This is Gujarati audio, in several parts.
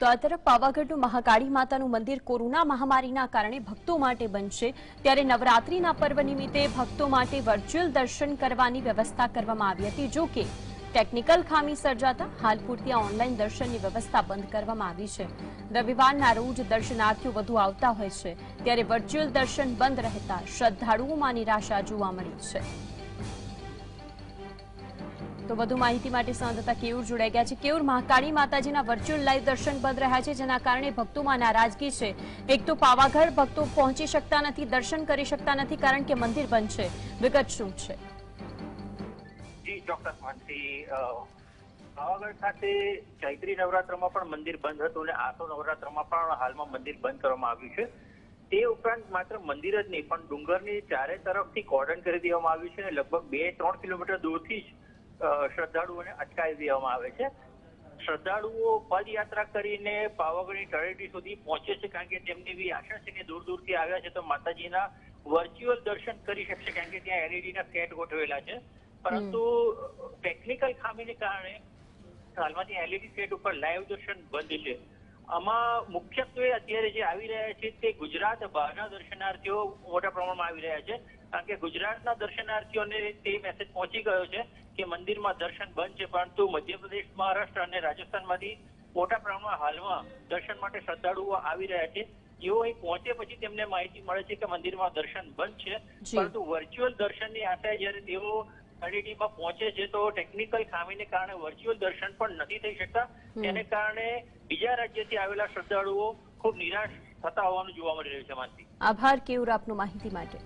તો આ તરફ પાવાગઢનું મહાકાળી માતાનું મંદિર કોરોના મહામારીના કારણે ભક્તો માટે બનશે. ત્યારે નવરાત્રીના પર્વ નિમિત્તે ભક્તો માટે વર્ચ્યુઅલ દર્શન કરવાની વ્યવસ્થા કરવામાં આવી હતી. જો કે ટેકનિકલ ખામી સર્જાતા હાલ પૂરતી ઓનલાઈન દર્શનની વ્યવસ્થા બંધ કરવામાં આવી છે. રવિવારના રોજ દર્શનાર્થીઓ વધુ આવતા હોય છે. ત્યારે વર્ચ્યુઅલ દર્શન બંધ રહેતા શ્રદ્ધાળુઓમાં નિરાશા જોવા મળી છે. તો વધુ માહિતી માટે સંવાદદાતા કેયુર જોડાઈ ગયા છે. કેયુર, મહાકાળી માતાજીના વર્ચ્યુઅલ લાઈવ દર્શન બંધ રહ્યા છે, જેના કારણે ભક્તોમાં નારાજગી છે. એક તો પાવાગઢ ભક્તો પહોંચી શકતા નથી, દર્શન કરી શકતા નથી, કારણ કે મંદિર બંધ છે. વિગત શું છે? જી, ચોક્કસ માનસી. પાવાગઢ ખાતે ચૈત્રી નવરાત્રમાં પણ મંદિર બંધ હતું અને આસો નવરાત્રમાં પણ હાલમાં મંદિર બંધ કરવામાં આવ્યું છે. તે ઉપરાંત માત્ર મંદિર જ નહીં, પણ ડુંગરની ચારે તરફથી કોર્ડન કરી દેવામાં આવ્યું છે અને લગભગ બે ત્રણ કિલોમીટર દૂરથી જ શ્રદ્ધાળુઓને અટકાવી દેવામાં આવે છે. શ્રદ્ધાળુઓ પદયાત્રા કરીને પાવાગઢની તળેટી સુધી પહોંચે છે કારણ કે તેમની એવી આશા છે કે દૂર દૂરથી આવ્યા છે તો માતાજીના વર્ચ્યુઅલ દર્શન કરી શકશે કારણ કે ત્યાં એલઈડીના સેટ ગોઠવેલા છે. પરંતુ ટેકનિકલ ખામીને કારણે હાલમાં એલઈડી સેટ ઉપર લાઈવ દર્શન બંધ છે. આમાં મુખ્યત્વે અત્યારે જે આવી રહ્યા છે તે ગુજરાત બહારના દર્શનાર્થીઓ મોટા પ્રમાણમાં આવી રહ્યા છે. કારણ કે ગુજરાતના દર્શનાર્થીઓને તે મેસેજ પહોંચી ગયો છે કે મંદિરમાં દર્શન બંધ છે પરંતુ મધ્યપ્રદેશ મહારાષ્ટ્ર અને રાજસ્થાનમાંથી મોટા પ્રમાણમાં હાલમાં દર્શન માટે શ્રદ્ધાળુઓ આવી રહ્યા છે. જેઓ અહીં પહોંચે પછી તેમને માહિતી મળે છે કે મંદિરમાં દર્શન બંધ છે. પરંતુ વર્ચ્યુઅલ દર્શનની આશાએ જ્યારે તેઓ તળેટીમાં પહોંચે છે તો ટેકનિકલ ખામીને કારણે વર્ચ્યુઅલ દર્શન પણ નથી થઈ શકતા. તેને કારણે બીજા રાજ્યથી આવેલા શ્રદ્ધાળુઓ ખૂબ નિરાશ થતા હોવાનું જોવા મળી રહ્યું છે માનસી આભાર કેવું આપનું માહિતી માટે.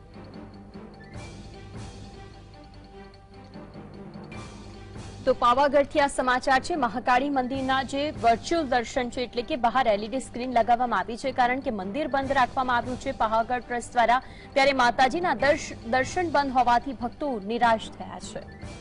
તો પાવાગઢથી આ સમાચાર છે. મહાકાળી મંદિરના જે વર્ચ્યુઅલ દર્શન છે, એટલે કે બહાર એલઈડી સ્ક્રીન લગાવવામાં આવી છે, કારણ કે મંદિર બંધ રાખવામાં આવ્યું છે પાવાગઢ ટ્રસ્ટ દ્વારા, ત્યારે માતાજીના દર્શ- દર્શન બંધ હોવાથી ભક્તો નિરાશ થયા છે.